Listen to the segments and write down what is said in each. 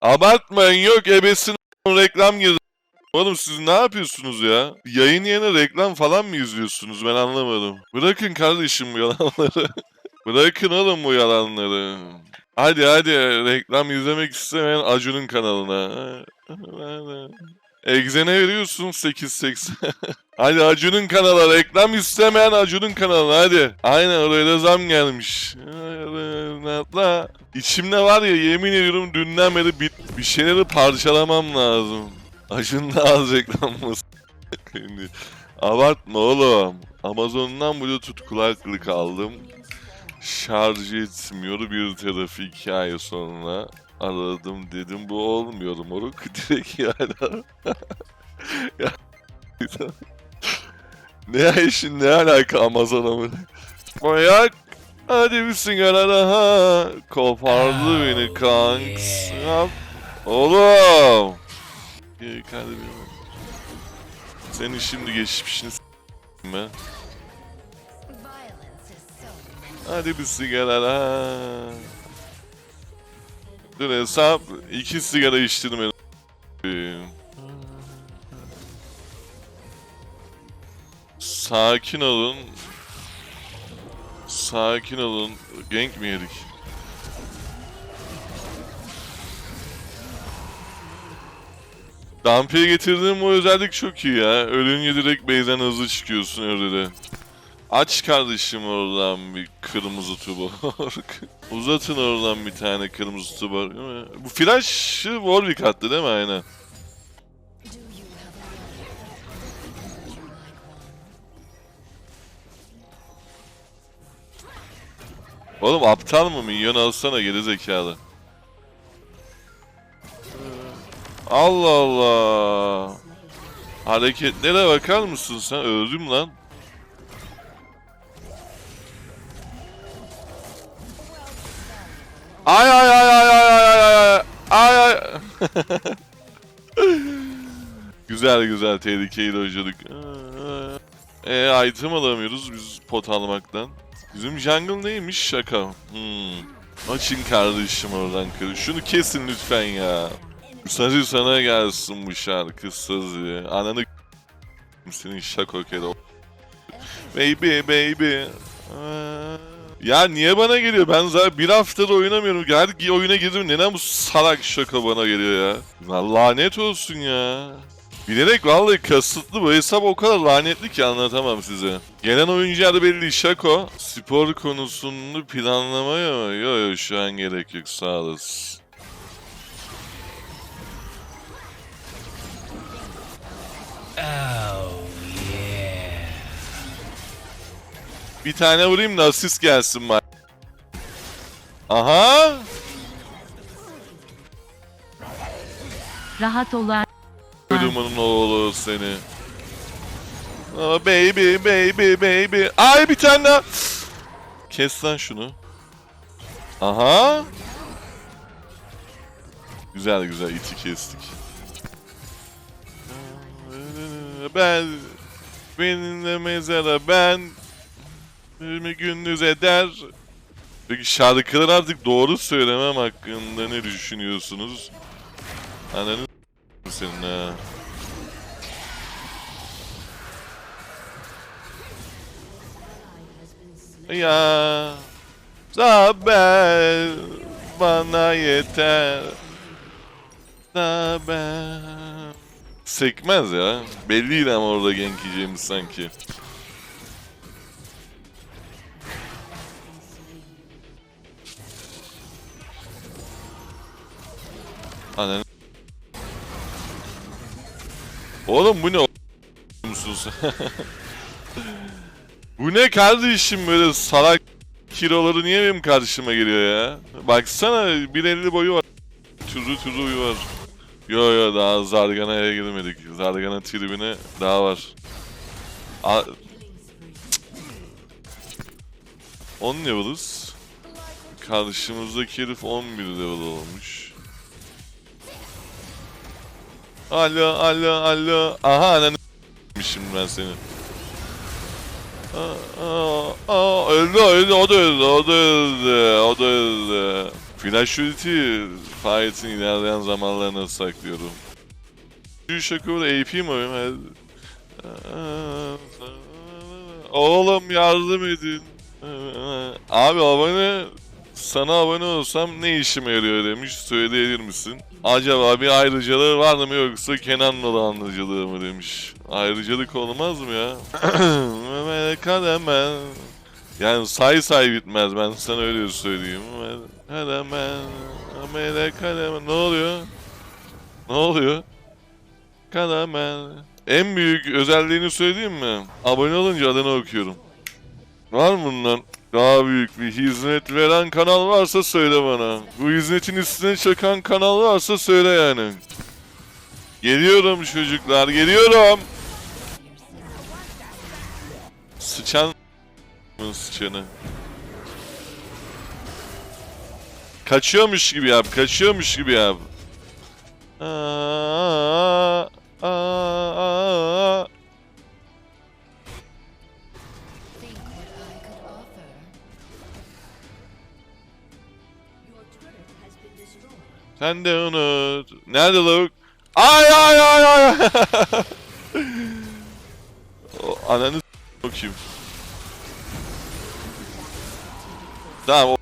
Abartmayın yok ebesin reklam girdi. Oğlum siz ne yapıyorsunuz ya? Yayın yerine reklam falan mı izliyorsunuz ben anlamadım. Bırakın kardeşim bu yalanları. Bırakın oğlum bu yalanları. Hadi hadi reklam izlemek istemeyen Acun'un kanalına. Egzen'e veriyorsun 8.80. hadi Acun'un kanala reklam istemeyen Acun'un kanalına hadi. Aynen oraya da zam gelmiş. Atla. İçimde var ya yemin ediyorum dünden beri bir, bir şeyleri parçalamam lazım. Acun'un da az reklamması. Şimdi Abartma oğlum. Amazon'dan Bluetooth kulaklık aldım. Şarj etmiyor bir tarafı iki ay sonra. Aradım dedim bu olmuyor moruk. Direkt yani. ya. ne işin ne alaka Amazon'a mı? Bayak. Hadi bir sigara daha. Kopardı beni kanks. Yap. Oğlum. Geri kalbim. Senin şimdi geçmişini s**tim ben. Hadi bir sigara daha. Dur hesap. iki sigara içtim ben. Sakin olun. Sakin olun. Gank mi yedik? Dampi'ye getirdiğim o özellik çok iyi ya. Ölünce direkt base'den hızlı çıkıyorsun öyle de. Aç kardeşim oradan bir kırmızı tuborg. Uzatın oradan bir tane kırmızı mi? Bu flash'ı Warwick attı değil mi aynen? Oğlum aptal mı minyon alsana geri zekalı. Allah Allah. Hareketlere bakar mısın sen? Öldüm lan. Ay ay ay ay ay ay ay ay ay Güzel güzel tehlikeyi dojladık. Eee item alamıyoruz biz pot almaktan. Bizim jungle neymiş şaka. Hmm. Açın kardeşim oradan kır. Şunu kesin lütfen ya. Sadece sana gelsin bu şarkı sözü. Ananı senin şako kere. Baby baby. Aa. Ya niye bana geliyor? Ben zaten bir haftada oynamıyorum. Her oyuna girdim. Neden bu salak şaka bana geliyor ya? Lan lanet olsun ya. Bilerek vallahi kasıtlı bu hesap o kadar lanetli ki anlatamam size. Gelen oyuncular belli Şako. Spor konusunu planlamaya mı? Yok yok şu an gerek yok sağ olasın. Bir tane vurayım da asist gelsin bari. Aha! Rahat olan Ölümünün oğlu seni. Aa, baby baby baby. Ay bir tane daha. Kes lan şunu. Aha. Güzel güzel iti kestik. Ben benimle mezara ben bir gündüz eder. Peki şarkılar artık doğru söylemem hakkında ne düşünüyorsunuz? Ananı senin ha. Ya Zaber bana yeter Zaber Sekmez ya. Belliydi ama orada gank yiyeceğimiz sanki. Anan. Oğlum bu ne musunuz? bu ne kardeşim böyle salak kiloları niye benim karşıma geliyor ya? Baksana 1.50 boyu var. Türlü türlü uyu var. Yo yo daha Zargana'ya girmedik. Zargana tribine daha var. A 10 level'ız. Karşımızdaki herif 11 level olmuş. Alo alo alo. Aha ananı şimdi ben seni. Aa, aa, aa, öldü öldü o da öldü o da öldü o da öldü. Flash ulti fight'in ilerleyen zamanlarına saklıyorum. Şu şakır AP mi oyun? Oğlum yardım edin. Abi abone sana abone olsam ne işime yarıyor demiş söyleyebilir misin? Acaba bir ayrıcalığı var mı yoksa Kenan'la dolandırıcılığı mı demiş. Ayrıcalık olmaz mı ya? Kademen. Yani say say bitmez ben sana öyle söyleyeyim. Kademen. Mehmet Kademen. Ne oluyor? Ne oluyor? Kademen. En büyük özelliğini söyleyeyim mi? Abone olunca adını okuyorum. Var mı bundan daha büyük bir hizmet veren kanal varsa söyle bana. Bu hizmetin üstüne çakan kanal varsa söyle yani. Geliyorum çocuklar, geliyorum. Sıçan sıçanı? Kaçıyormuş gibi yap, kaçıyormuş gibi yap. Aa, aa, aa. Think Sen de unut. Nerede lavuk? Ay ay ay ay. o, ananı bakayım. Tamam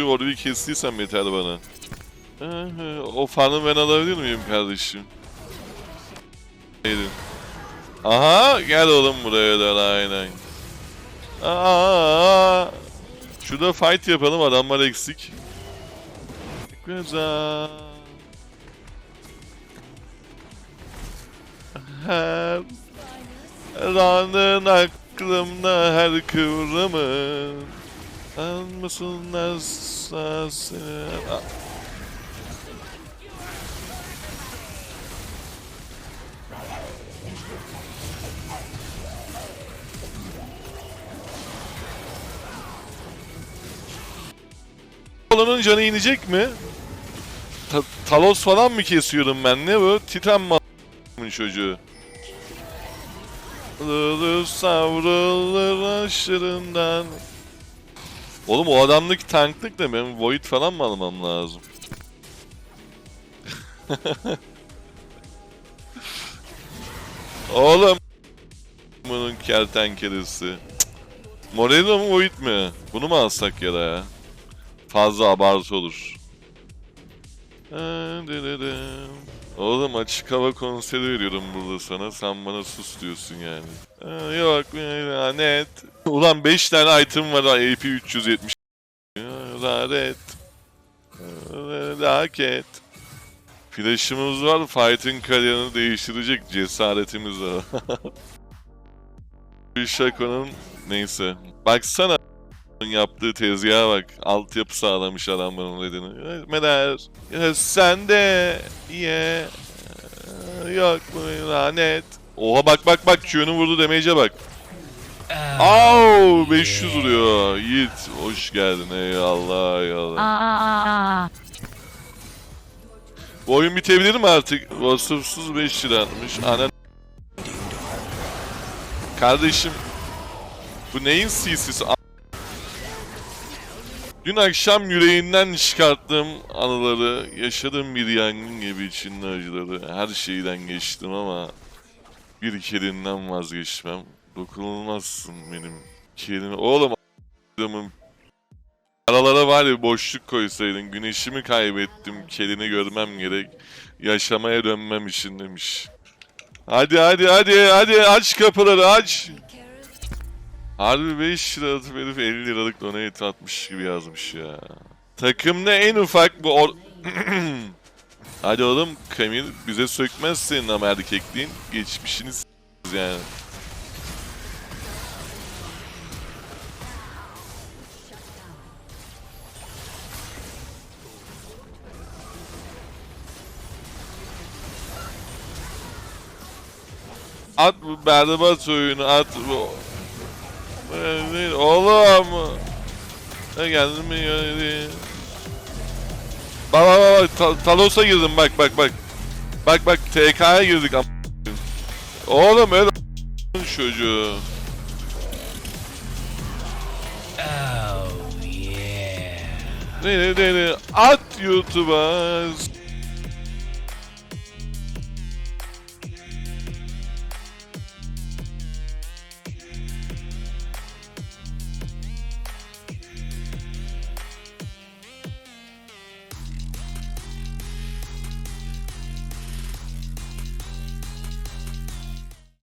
o bir kestiysen yeter bana. O farmı ben alabilir miyim kardeşim? Neydi? Aha gel oğlum buraya da aynen. Aa, şurada fight yapalım adamlar eksik. Güzel. Her her anın aklımda her kıvrımın Almasınlar seni Olanın canı inecek mi? Ta- Talos falan mı kesiyorum ben ne bu? Titan mı çocuğu? Lulu savrulur aşırından. Oğlum o adamdaki tanklık da benim Void falan mı almam lazım? Oğlum bunun kertenkelesi. Moreno mu Void mi? Bunu mu alsak ya da ya? Fazla abartı olur. Oğlum açık hava konseri veriyorum burada sana. Sen bana sus diyorsun yani. Ee, yok lanet. Ulan 5 tane item var AP 370. Lanet. Laket. Flash'ımız var. Fight'in kariyerini değiştirecek cesaretimiz var. Shaco'nun neyse. Baksana yaptığı tezgaha bak. Altyapı sağlamış adam bunun dediğini. Meler. Ya sen de ye. Yok mu lanet. Oha bak bak bak Q'nun vurdu damage'e bak. Au 500 vuruyor. Yiğit hoş geldin eyvallah eyvallah. Aa, Bu oyun bitebilir mi artık? Vasıfsız 5 liranmış. Anan. Kardeşim. Bu neyin CC'si? Dün akşam yüreğinden çıkarttığım anıları, yaşadığım bir yangın gibi içinde acıları, her şeyden geçtim ama bir kelinden vazgeçmem. Dokunulmazsın benim kelime. Oğlum a**ımın Aralara var ya boşluk koysaydın güneşimi kaybettim kelini görmem gerek yaşamaya dönmem için demiş. Hadi hadi hadi hadi aç kapıları aç. Harbi 5 lira atıp herif 50 liralık donate atmış gibi yazmış ya. Takımda en ufak bu or... Hadi oğlum Kamil bize sökmez senin ama erkekliğin geçmişini yani. At bu berbat oyunu at bu. Değil, Oğlum. Ne geldin mi? Bak bak bak, bak Ta- Talos'a girdim bak bak bak. Bak bak TK'ya girdik am. Oğlum öyle çocuğu. Oh yeah. Dene dene at YouTube'a.